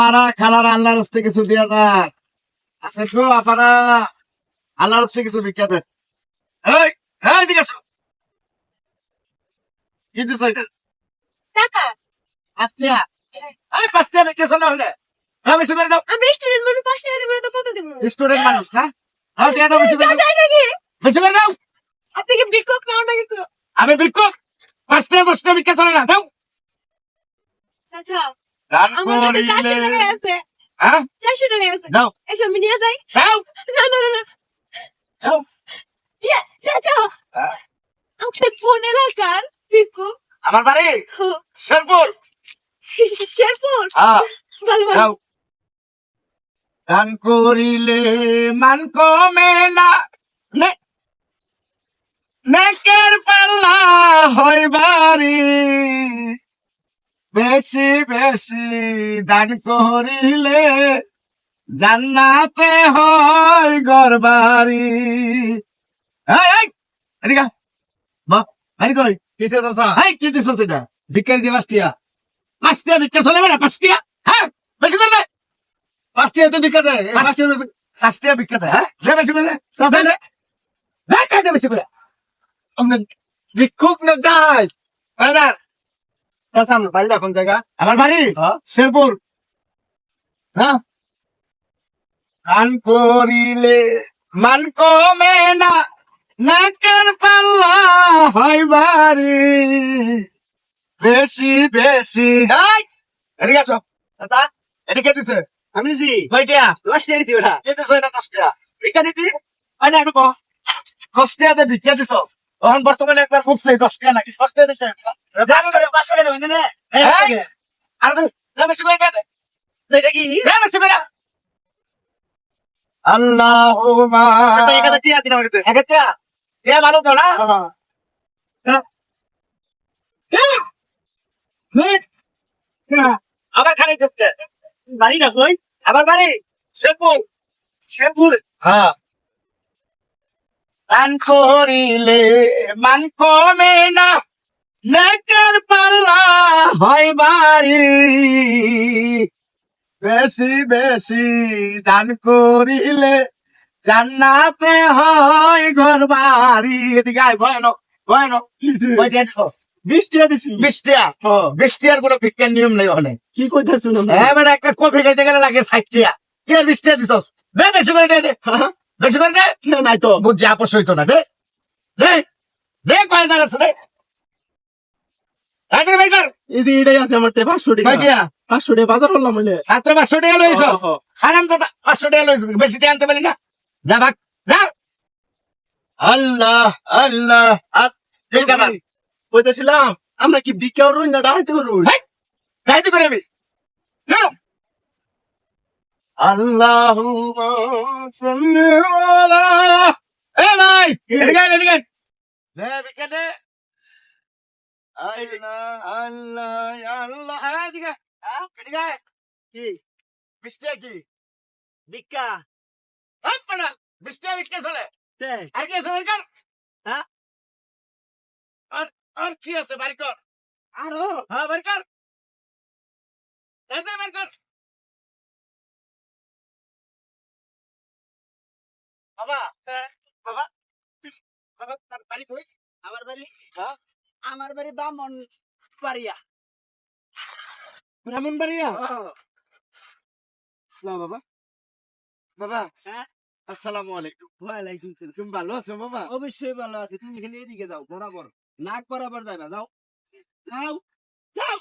মারা খালার আল্লাহর হস্তে কিছু দিয়া দেন। আছে গো আপারা আল্লাহর হস্তে কিছু ভিক্ষা দেন। এই এই দিকে আসো। কি দিছ এটা? টাকা। পাঁচটিয়া। এই পাঁচটিয়া ভিক্ষা চলে হলে। হ্যাঁ দাও। আমি স্টুডেন্ট মানুষ তো কত দেবো? স্টুডেন্ট মানুষ না হ্যাঁ টিয়া দাও বেশি করে দাও। যাই নাকি বেশি করে দাও। আপনি কি বিক্ষোভ নাও না কিন্তু আমি ভিক্ষুক। পাঁচটিয়া দশটা ভিক্ষা চলে না দাও। চাচা টাকা করিলে হ্যাঁ? চারশো টাকা আছে। দাও। এসব নিয়ে যাই। দাও। না না না না। দাও। ইয়ে, হ্যাঁ? কোন এলাকার আমার বাড়ি? শেরপুর। শেরপুর? হ্যাঁ। ভালো ভালো। দাও। করিলে মান কমে না। নে- নেকের পাল্লা হয় বাড়ি। বেশি বেশি দান করিলে জান্নাতে হয় গরবারি এদিকে বাহ কই? কিসে চাচা? এই কি দিছ সেটা ভিক্ষারি দিয়ে পাঁচটিয়া। পাঁচটিয়া ভিক্ষা চলে না পাঁচটিয়া? হ্যাঁ বেশি করে দে। পাঁচটিয়া তো ভিক্ষা দেয়। এই পাঁচটিয়া রুপি- পাঁচটিয়া ভিক্ষা দে হ্যাঁ? দে বেশি করে দে। চাচা দে দে। খাই দে বেশি করে। আপনি ভিক্ষুক না বাজার আপনার বাড়িটা কোন জায়গা। আমার বাড়ি? হ্যাঁ। শেরপুর। হ্যাঁ। গান করিলে মান কমে না নাকের পাল্লা হয় বাড়ি। বেশি বেশি হাই। এদিকে আসো। চাচা এদিকে দিছে? আমি জি। কয়টিয়া পাঁচটিয়া দিছি ওটা এটা দশটিয়া ভিক্ষা দিতি? হয় না একটু কম দশটিয়াতে ভিক্ষা দিছ তখন বর্তমানে একবার মুখ নাকি? দিচ্ছে পাঁচশো টাকা দেবেন আর দে বেশি করে দে এটা কি? বেশি করে আল্লাহুমা চাচা এক হাজার টিয়া দিন আমার কাছে একেতিয়া এ ভালো তো না? হ্যাঁ। আবার খালি করতে বাড়ি না কই? আবার বাড়ি? শেরপুর। শেরপুর? হ্যাঁ। দান করিলে মান কমে না। নেকের পাল্লা হয় বাড়ি। বেশি বেশি দান করিলে জান্নাতে হয় ঘর বাড়ি। এদিকে আয় ভয়ানক ভয়ানক কয়টা দিছস? বিশ টিয়া দিছি। বিশ টিয়া হ্যাঁ। বিশ কোনো বিজ্ঞান নিয়ম নেই ওখানে। কি কইতা শুনুন হ্যাঁ মানে একটা কফি খাইতে গেলে লাগে ষাট টিয়া কি আর বিশ টিয়া দিছস? বেশি করে দে দে। বেশি করে দে। নাই তো। বুঝছি আপোষ হইতো না দে। দে। দে কয় দাঁড় আছে দে। তাড়াতাড়ি বের কর। এই যে এটাই আছে আমার তে পাঁচশো টাকা। কয় টিয়া? পাঁচশো টাকা বাজার করলাম বলে মাত্র পাঁচশো টাকা লইছ। হারাম তো পাঁচশো টাকা লইছ। বেশি টাকা আনতে পারি না। যা ভাগ যা। আল্লাহ আল্লাহ এই যাবা আমরা। কি ভিক্ষা রুই না ডাইতে রুই হেই, গাইতে করে আমি। বিশ টাকা ভিক্ষা চলে আর কি আছে বের কর? আর কি আছে বাড়ি কর আরও হ্যাঁ বের কর বাবা বাবা বাবা তার বাড়ি কই? আমার বাড়ি হ্যাঁ আমার বাড়ি বামন পারিয়া ব্রাহ্মণ বাড়িয়া হ্যাঁ। না বাবা। বাবা হ্যাঁ? আসসালামু আলাইকুম। ওয়ালাইকুম সালাম। তুমি ভালো আছো বাবা? অবশ্যই ভালো আছে। তুমি খালি এদিকে যাও বরাবর। নাক বরাবর যাবে যাও। যাও যাও।